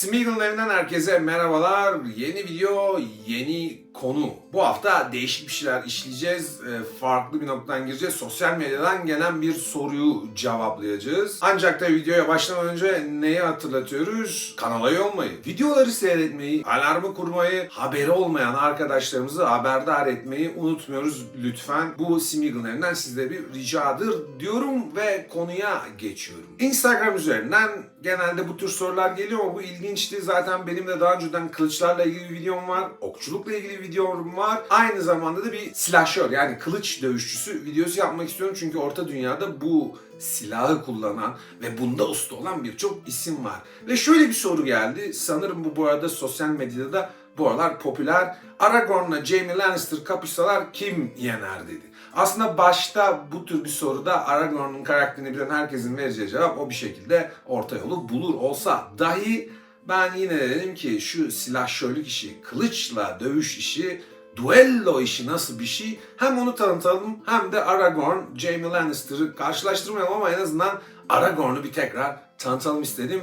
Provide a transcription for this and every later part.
Smeagol'un evinden herkese merhabalar. Yeni video, yeni konu. Bu hafta değişik bir şeyler işleyeceğiz. Ee, Farklı bir noktadan gireceğiz. Sosyal medyadan gelen bir soruyu cevaplayacağız. Ancak da videoya başlamadan önce neyi hatırlatıyoruz? Kanala olmayı, videoları seyretmeyi, alarmı kurmayı, haberi olmayan arkadaşlarımızı haberdar etmeyi unutmuyoruz lütfen. Bu Smeagol'un evinden sizde bir ricadır diyorum ve konuya geçiyorum. Instagram üzerinden genelde bu tür sorular geliyor ama bu ilginçti. Zaten benim de daha önceden kılıçlarla ilgili bir videom var. Okçulukla ilgili bir videom var. Aynı zamanda da bir slasher yani kılıç dövüşçüsü videosu yapmak istiyorum. Çünkü Orta Dünya'da bu silahı kullanan ve bunda usta olan birçok isim var. Ve şöyle bir soru geldi. Sanırım bu bu arada sosyal medyada da bu aralar popüler. Aragorn'la Jaime Lannister kapışsalar kim yener dedi. Aslında başta bu tür bir soruda Aragorn'un karakterini bilen herkesin vereceği cevap o bir şekilde orta yolu bulur olsa dahi ben yine de dedim ki şu silahşörlük işi, kılıçla dövüş işi, duello işi nasıl bir şey hem onu tanıtalım hem de Aragorn, Jaime Lannister'ı karşılaştırmayalım ama en azından Aragorn'u bir tekrar tanıtalım istedim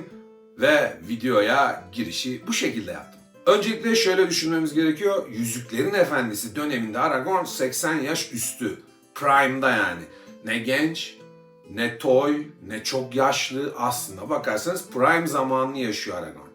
ve videoya girişi bu şekilde yaptım. Öncelikle şöyle düşünmemiz gerekiyor. Yüzüklerin Efendisi döneminde Aragorn 80 yaş üstü. Prime'da yani. Ne genç, ne toy, ne çok yaşlı aslında bakarsanız prime zamanını yaşıyor Aragorn.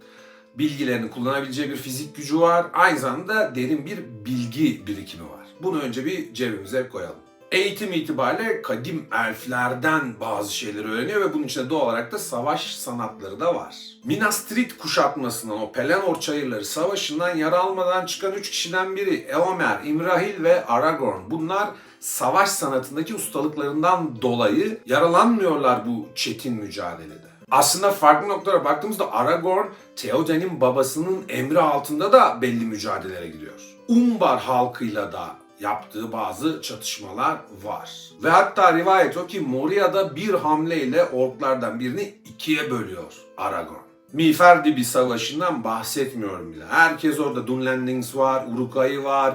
Bilgilerini kullanabileceği bir fizik gücü var. Aynı zamanda derin bir bilgi birikimi var. Bunu önce bir cebimize koyalım. Eğitim itibariyle kadim elflerden bazı şeyleri öğreniyor ve bunun içinde doğal olarak da savaş sanatları da var. Minas Tirith kuşatmasından, o Pelennor Çayırları Savaşı'ndan yara almadan çıkan üç kişiden biri Eomer, Imrahil ve Aragorn. Bunlar savaş sanatındaki ustalıklarından dolayı yaralanmıyorlar bu çetin mücadelede. Aslında farklı noktalara baktığımızda Aragorn, Theoden'in babasının emri altında da belli mücadelelere giriyor. Umbar halkıyla da yaptığı bazı çatışmalar var. Ve hatta rivayet o ki Moria'da bir hamleyle orklardan birini ikiye bölüyor Aragorn. Miğfer bir savaşından bahsetmiyorum bile. Herkes orada Dunlandings var, Uruk-hai var,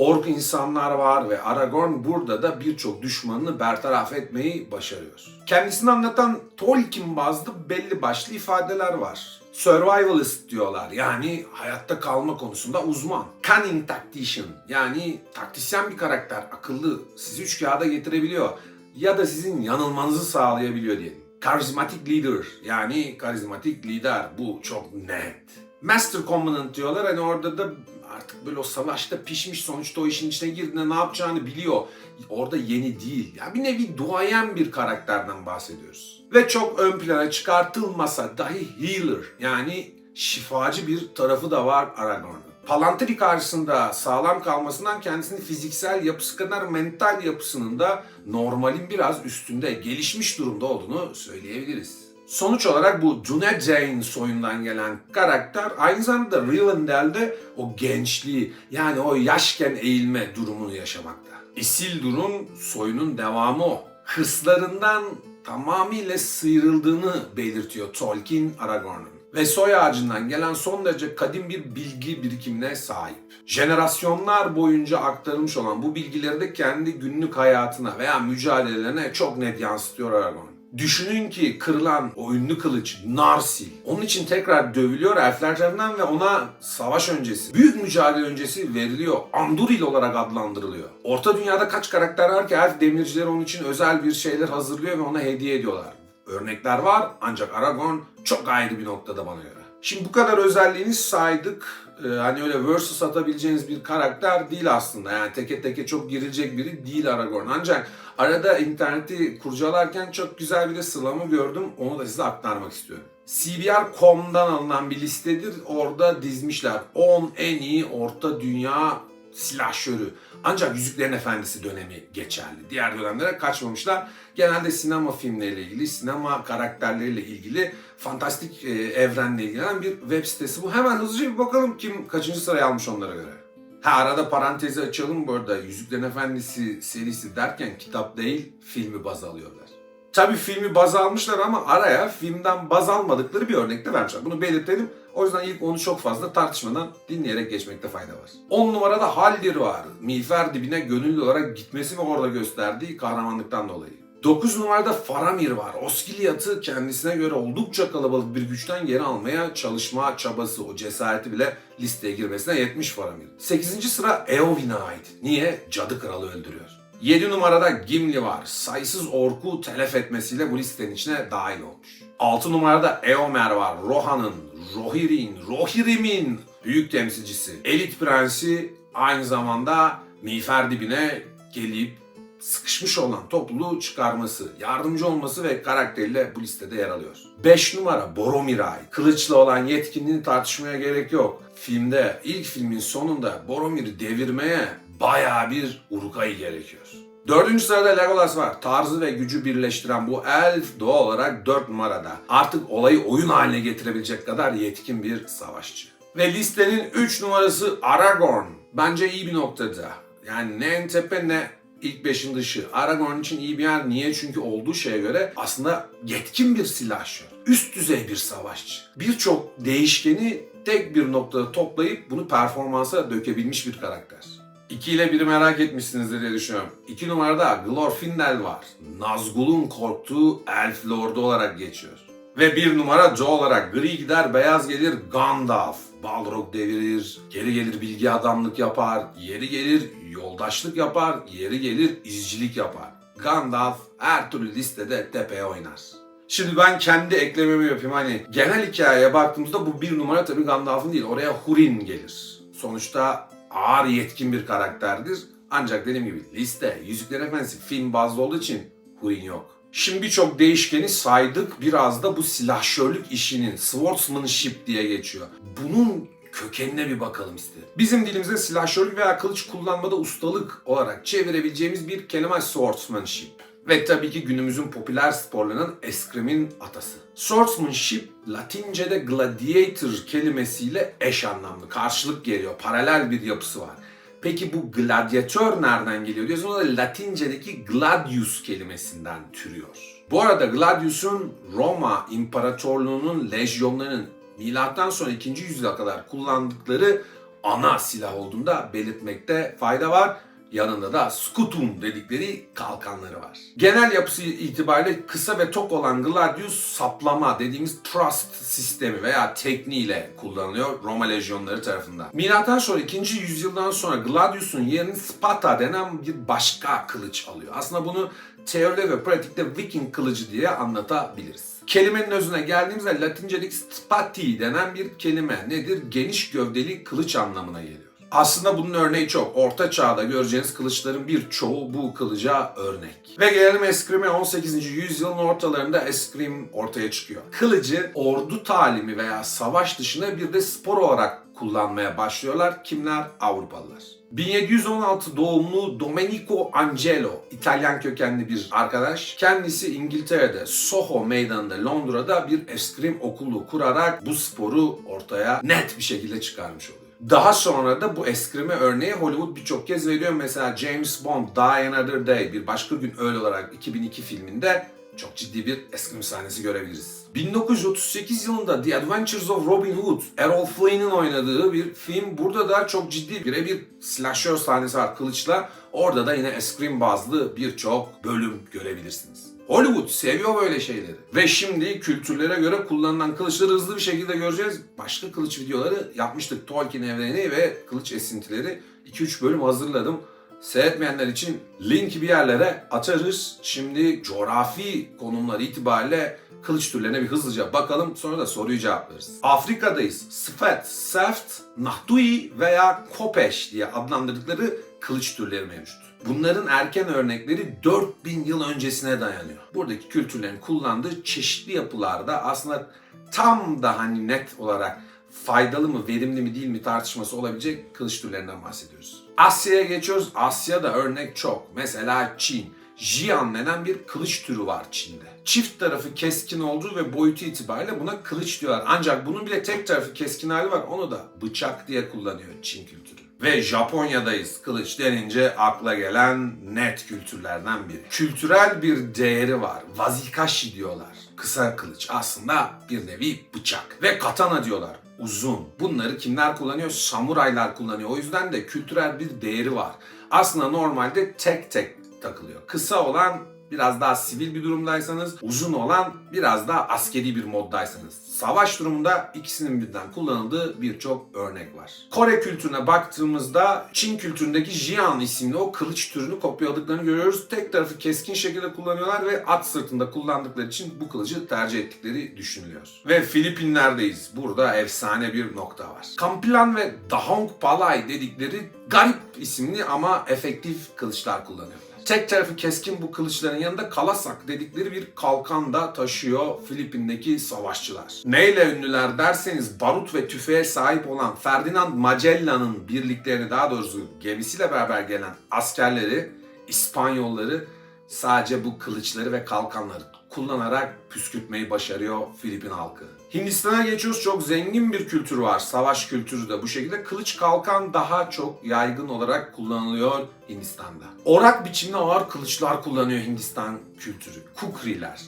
ork insanlar var ve Aragorn burada da birçok düşmanını bertaraf etmeyi başarıyor. Kendisini anlatan Tolkien bazlı belli başlı ifadeler var. Survivalist diyorlar yani hayatta kalma konusunda uzman. Cunning tactician yani taktisyen bir karakter, akıllı, sizi üç kağıda getirebiliyor ya da sizin yanılmanızı sağlayabiliyor diyelim. Karizmatik leader yani karizmatik lider bu çok net. Master Commandant diyorlar hani orada da artık böyle o savaşta pişmiş sonuçta o işin içine girdiğinde ne yapacağını biliyor. Orada yeni değil. Yani bir nevi duayen bir karakterden bahsediyoruz. Ve çok ön plana çıkartılmasa dahi healer yani şifacı bir tarafı da var Aragorn'un. Palantiri karşısında sağlam kalmasından kendisini fiziksel yapısı kadar mental yapısının da normalin biraz üstünde gelişmiş durumda olduğunu söyleyebiliriz. Sonuç olarak bu Dunedin soyundan gelen karakter aynı zamanda Rivendell'de o gençliği yani o yaşken eğilme durumunu yaşamakta. Isildur'un soyunun devamı o. Hırslarından tamamıyla sıyrıldığını belirtiyor Tolkien Aragorn'un. Ve soy ağacından gelen son derece kadim bir bilgi birikimine sahip. Jenerasyonlar boyunca aktarılmış olan bu bilgileri de kendi günlük hayatına veya mücadelelerine çok net yansıtıyor Aragorn. Düşünün ki kırılan o ünlü kılıç Narsil. Onun için tekrar dövülüyor elfler tarafından ve ona savaş öncesi, büyük mücadele öncesi veriliyor. Anduril olarak adlandırılıyor. Orta dünyada kaç karakter var ki elf demircileri onun için özel bir şeyler hazırlıyor ve ona hediye ediyorlar. Örnekler var ancak Aragorn çok ayrı bir noktada bana göre. Şimdi bu kadar özelliğini saydık. Ee, hani öyle versus atabileceğiniz bir karakter değil aslında. Yani teke teke çok girilecek biri değil Aragorn. Ancak arada interneti kurcalarken çok güzel bir de sıralama gördüm. Onu da size aktarmak istiyorum. CBR.com'dan alınan bir listedir. Orada dizmişler 10 en iyi orta dünya silahşörü. Ancak Yüzüklerin Efendisi dönemi geçerli. Diğer dönemlere kaçmamışlar. Genelde sinema filmleriyle ilgili, sinema karakterleriyle ilgili, fantastik e, evrenle ilgilenen bir web sitesi bu. Hemen hızlıca bir bakalım kim kaçıncı sırayı almış onlara göre. Ha arada parantezi açalım bu arada. Yüzüklerin Efendisi serisi derken kitap değil filmi baz alıyorlar. Tabi filmi baz almışlar ama araya filmden baz almadıkları bir örnek de vermişler. Bunu belirtelim. O yüzden ilk onu çok fazla tartışmadan dinleyerek geçmekte fayda var. 10 numarada Haldir var. Miğfer dibine gönüllü olarak gitmesi ve orada gösterdiği kahramanlıktan dolayı. 9 numarada Faramir var. Oskiliyat'ı kendisine göre oldukça kalabalık bir güçten geri almaya çalışma çabası, o cesareti bile listeye girmesine yetmiş Faramir. 8. sıra Eowyn'a ait. Niye? Cadı Kralı öldürüyor. 7 numarada Gimli var. Sayısız orku telef etmesiyle bu listenin içine dahil olmuş. 6 numarada Eomer var. Rohan'ın, Rohir'in, Rohirrim'in büyük temsilcisi. Elit prensi aynı zamanda miğfer dibine gelip sıkışmış olan topluluğu çıkarması, yardımcı olması ve karakteriyle bu listede yer alıyor. 5 numara Boromiray. Kılıçla olan yetkinliğini tartışmaya gerek yok. Filmde, ilk filmin sonunda Boromir'i devirmeye bayağı bir Uruk-hai gerekiyor. Dördüncü sırada Legolas var. Tarzı ve gücü birleştiren bu elf doğal olarak 4 numarada. Artık olayı oyun haline getirebilecek kadar yetkin bir savaşçı. Ve listenin 3 numarası Aragorn. Bence iyi bir noktada. Yani ne en tepe ne ilk beşin dışı. Aragorn için iyi bir yer. Niye? Çünkü olduğu şeye göre aslında yetkin bir silahşör. Üst düzey bir savaşçı. Birçok değişkeni tek bir noktada toplayıp bunu performansa dökebilmiş bir karakter. 2 ile 1'i merak etmişsinizdir diye düşünüyorum. 2 numarada Glorfindel var. Nazgul'un korktuğu Elf Lord'u olarak geçiyor. Ve bir numara Joe olarak gri gider beyaz gelir Gandalf. Balrog devirir, geri gelir bilgi adamlık yapar, yeri gelir yoldaşlık yapar, yeri gelir izcilik yapar. Gandalf her türlü listede tepeye oynar. Şimdi ben kendi eklememi yapayım hani genel hikayeye baktığımızda bu bir numara tabii Gandalf'ın değil oraya Hurin gelir. Sonuçta ağır yetkin bir karakterdir. Ancak dediğim gibi liste Yüzükler Efendisi film bazlı olduğu için Hurin yok. Şimdi birçok değişkeni saydık. Biraz da bu silahşörlük işinin swordsmanship diye geçiyor. Bunun kökenine bir bakalım istedim. Bizim dilimizde silahşörlük veya kılıç kullanmada ustalık olarak çevirebileceğimiz bir kelime swordsmanship. Ve tabii ki günümüzün popüler sporlarının eskrimin atası. Swordsmanship, Latince'de gladiator kelimesiyle eş anlamlı, karşılık geliyor, paralel bir yapısı var. Peki bu gladyatör nereden geliyor diyorsunuz? Da Latince'deki gladius kelimesinden türüyor. Bu arada Gladius'un Roma İmparatorluğu'nun lejyonlarının milattan sonra 2. yüzyıla kadar kullandıkları ana silah olduğunda belirtmekte fayda var. Yanında da scutum dedikleri kalkanları var. Genel yapısı itibariyle kısa ve tok olan gladius saplama dediğimiz trust sistemi veya tekniğiyle kullanılıyor Roma lejyonları tarafından. Milattan sonra 2. yüzyıldan sonra gladius'un yerini spata denen bir başka kılıç alıyor. Aslında bunu teoride ve pratikte Viking kılıcı diye anlatabiliriz. Kelimenin özüne geldiğimizde Latince'deki spati denen bir kelime nedir? Geniş gövdeli kılıç anlamına geliyor. Aslında bunun örneği çok. Orta çağda göreceğiniz kılıçların birçoğu bu kılıca örnek. Ve gelelim eskrime 18. yüzyılın ortalarında eskrim ortaya çıkıyor. Kılıcı ordu talimi veya savaş dışında bir de spor olarak kullanmaya başlıyorlar. Kimler? Avrupalılar. 1716 doğumlu Domenico Angelo, İtalyan kökenli bir arkadaş. Kendisi İngiltere'de Soho meydanında Londra'da bir eskrim okulu kurarak bu sporu ortaya net bir şekilde çıkarmış oluyor. Daha sonra da bu eskrime örneği Hollywood birçok kez veriyor. Mesela James Bond Die Another Day bir başka gün öyle olarak 2002 filminde çok ciddi bir eskrim sahnesi görebiliriz. 1938 yılında The Adventures of Robin Hood, Errol Flynn'in oynadığı bir film. Burada da çok ciddi birebir slasher sahnesi var kılıçla. Orada da yine eskrim bazlı birçok bölüm görebilirsiniz. Hollywood seviyor böyle şeyleri. Ve şimdi kültürlere göre kullanılan kılıçları hızlı bir şekilde göreceğiz. Başka kılıç videoları yapmıştık. Tolkien evreni ve kılıç esintileri. 2-3 bölüm hazırladım. Seyretmeyenler için link bir yerlere atarız. Şimdi coğrafi konumlar itibariyle kılıç türlerine bir hızlıca bakalım. Sonra da soruyu cevaplarız. Afrika'dayız. Sfet, Seft, Nahtui veya Kopeş diye adlandırdıkları kılıç türleri mevcut. Bunların erken örnekleri 4000 yıl öncesine dayanıyor. Buradaki kültürlerin kullandığı çeşitli yapılarda aslında tam da hani net olarak faydalı mı, verimli mi değil mi tartışması olabilecek kılıç türlerinden bahsediyoruz. Asya'ya geçiyoruz. Asya'da örnek çok. Mesela Çin. Jian denen bir kılıç türü var Çin'de. Çift tarafı keskin olduğu ve boyutu itibariyle buna kılıç diyorlar. Ancak bunun bile tek tarafı keskin hali var. Onu da bıçak diye kullanıyor Çin kültürü. Ve Japonya'dayız. Kılıç denince akla gelen net kültürlerden biri. Kültürel bir değeri var. Wazikashi diyorlar. Kısa kılıç aslında bir nevi bıçak. Ve katana diyorlar. Uzun. Bunları kimler kullanıyor? Samuraylar kullanıyor. O yüzden de kültürel bir değeri var. Aslında normalde tek tek takılıyor. Kısa olan biraz daha sivil bir durumdaysanız, uzun olan biraz daha askeri bir moddaysanız. Savaş durumunda ikisinin birden kullanıldığı birçok örnek var. Kore kültürüne baktığımızda Çin kültüründeki Jian isimli o kılıç türünü kopyaladıklarını görüyoruz. Tek tarafı keskin şekilde kullanıyorlar ve at sırtında kullandıkları için bu kılıcı tercih ettikleri düşünülüyor. Ve Filipinler'deyiz. Burada efsane bir nokta var. Kampilan ve Dahong Palai dedikleri garip isimli ama efektif kılıçlar kullanıyorlar. Tek tarafı keskin bu kılıçların yanında kalasak dedikleri bir kalkan da taşıyor Filipin'deki savaşçılar. Neyle ünlüler derseniz barut ve tüfeğe sahip olan Ferdinand Magellan'ın birliklerini daha doğrusu gemisiyle beraber gelen askerleri, İspanyolları sadece bu kılıçları ve kalkanları kullanarak püskürtmeyi başarıyor Filipin halkı. Hindistan'a geçiyoruz. Çok zengin bir kültür var. Savaş kültürü de bu şekilde. Kılıç kalkan daha çok yaygın olarak kullanılıyor Hindistan'da. Orak biçimli ağır kılıçlar kullanıyor Hindistan kültürü. Kukriler.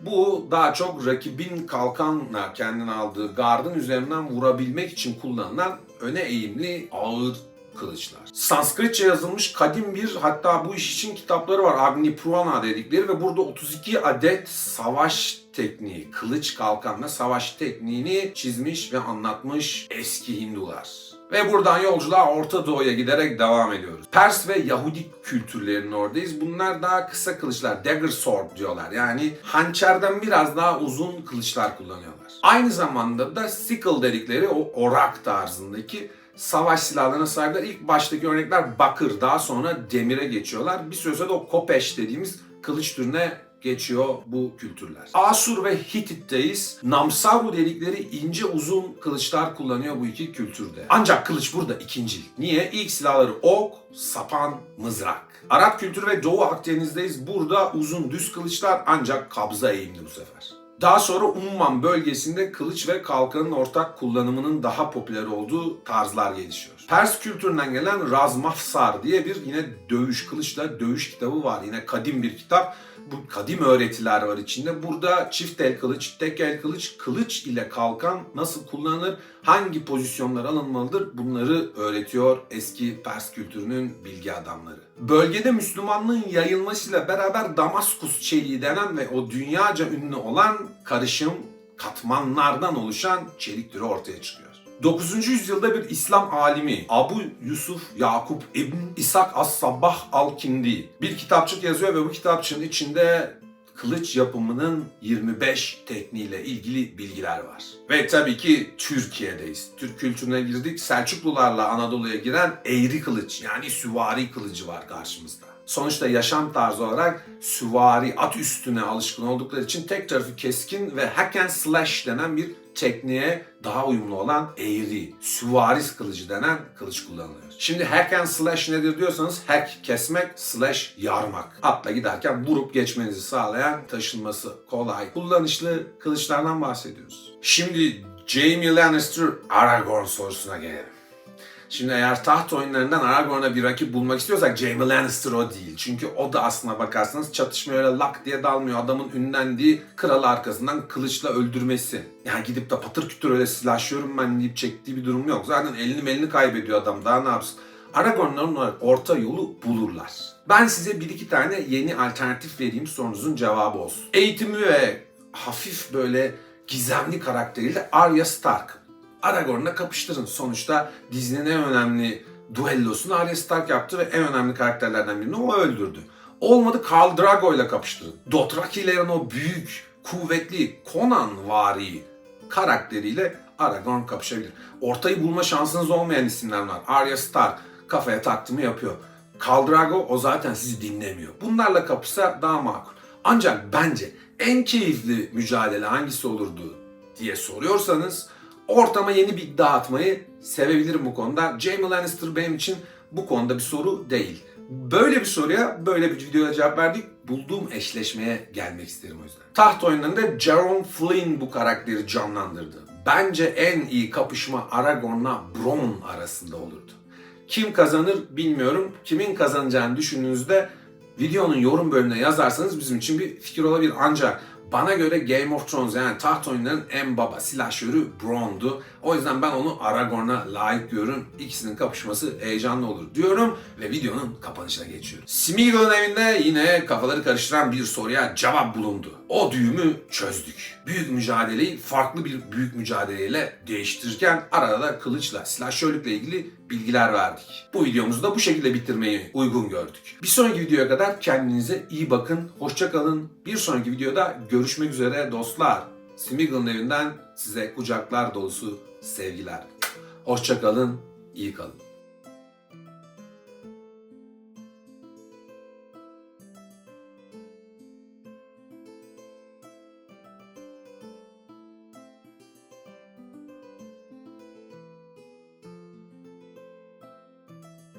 Bu daha çok rakibin kalkanla kendine aldığı gardın üzerinden vurabilmek için kullanılan öne eğimli ağır kılıçlar. Sanskritçe yazılmış kadim bir hatta bu iş için kitapları var. Agni Purana dedikleri ve burada 32 adet savaş tekniği, kılıç kalkanla savaş tekniğini çizmiş ve anlatmış eski Hindular. Ve buradan yolculuğa Orta Doğu'ya giderek devam ediyoruz. Pers ve Yahudi kültürlerinin oradayız. Bunlar daha kısa kılıçlar, dagger sword diyorlar. Yani hançerden biraz daha uzun kılıçlar kullanıyorlar. Aynı zamanda da sickle dedikleri o orak tarzındaki savaş silahlarına sahipler. İlk baştaki örnekler bakır, daha sonra demire geçiyorlar. Bir süre sonra da o kopeş dediğimiz kılıç türüne geçiyor bu kültürler. Asur ve Hitit'teyiz. Namsaru dedikleri ince uzun kılıçlar kullanıyor bu iki kültürde. Ancak kılıç burada ikincil. Niye? İlk silahları ok, sapan, mızrak. Arap kültürü ve Doğu Akdeniz'deyiz. Burada uzun düz kılıçlar ancak kabza eğimli bu sefer. Daha sonra Umman bölgesinde kılıç ve kalkanın ortak kullanımının daha popüler olduğu tarzlar gelişiyor. Pers kültüründen gelen Razmafsar diye bir yine dövüş kılıçla dövüş kitabı var. Yine kadim bir kitap. Bu kadim öğretiler var içinde. Burada çift el kılıç, tek el kılıç, kılıç ile kalkan nasıl kullanılır, hangi pozisyonlar alınmalıdır bunları öğretiyor eski Pers kültürünün bilgi adamları. Bölgede Müslümanlığın yayılmasıyla beraber Damaskus çeliği denen ve o dünyaca ünlü olan karışım katmanlardan oluşan çelik türü ortaya çıkıyor. 9. yüzyılda bir İslam alimi Abu Yusuf Yakup İbn İshak As-Sabbah Al-Kindi bir kitapçık yazıyor ve bu kitapçığın içinde kılıç yapımının 25 tekniğiyle ilgili bilgiler var. Ve tabii ki Türkiye'deyiz. Türk kültürüne girdik. Selçuklularla Anadolu'ya giren eğri kılıç yani süvari kılıcı var karşımızda. Sonuçta yaşam tarzı olarak süvari, at üstüne alışkın oldukları için tek tarafı keskin ve hack and slash denen bir tekniğe daha uyumlu olan eğri, süvaris kılıcı denen kılıç kullanılıyor. Şimdi hack and slash nedir diyorsanız hack kesmek, slash yarmak. Atla giderken vurup geçmenizi sağlayan taşınması kolay, kullanışlı kılıçlardan bahsediyoruz. Şimdi Jaime Lannister Aragorn sorusuna gelelim. Şimdi eğer taht oyunlarından Aragorn'a bir rakip bulmak istiyorsak Jaime Lannister o değil. Çünkü o da aslına bakarsanız çatışmaya öyle lak diye dalmıyor. Adamın ünlendiği kralı arkasından kılıçla öldürmesi. Yani gidip de patır kütür öyle silahlıyorum ben deyip çektiği bir durum yok. Zaten elini elini kaybediyor adam daha ne yapsın. Aragorn'ların orta yolu bulurlar. Ben size bir iki tane yeni alternatif vereyim sorunuzun cevabı olsun. Eğitimi ve hafif böyle gizemli karakteriyle Arya Stark. Aragorn'la kapıştırın. Sonuçta dizinin en önemli duellosunu Arya Stark yaptı ve en önemli karakterlerden birini o öldürdü. Olmadı Khal Drago ile kapıştırın. Dothrakilerin o büyük, kuvvetli Conan vari karakteriyle Aragorn kapışabilir. Ortayı bulma şansınız olmayan isimler var. Arya Stark kafaya taktığımı yapıyor. Khal Drago o zaten sizi dinlemiyor. Bunlarla kapışsa daha makul. Ancak bence en keyifli mücadele hangisi olurdu diye soruyorsanız ortama yeni bir iddia atmayı sevebilirim bu konuda. Jaime Lannister benim için bu konuda bir soru değil. Böyle bir soruya böyle bir videoya cevap verdik. Bulduğum eşleşmeye gelmek isterim o yüzden. Taht oyunlarında Jerome Flynn bu karakteri canlandırdı. Bence en iyi kapışma Aragorn'la Bronn arasında olurdu. Kim kazanır bilmiyorum. Kimin kazanacağını düşündüğünüzde videonun yorum bölümüne yazarsanız bizim için bir fikir olabilir. Ancak Bana göre Game of Thrones yani taht oyunlarının en baba silahşörü Bron'du. O yüzden ben onu Aragorn'a layık görüyorum. İkisinin kapışması heyecanlı olur diyorum ve videonun kapanışına geçiyorum. Smeagol'un evinde yine kafaları karıştıran bir soruya cevap bulundu. O düğümü çözdük. Büyük mücadeleyi farklı bir büyük mücadeleyle değiştirirken arada da kılıçla, silahşörlükle ilgili bilgiler verdik. Bu videomuzu da bu şekilde bitirmeyi uygun gördük. Bir sonraki videoya kadar kendinize iyi bakın, hoşça kalın. Bir sonraki videoda görüşmek üzere dostlar. Smeagol'un evinden size kucaklar dolusu sevgiler. Hoşça kalın, iyi kalın.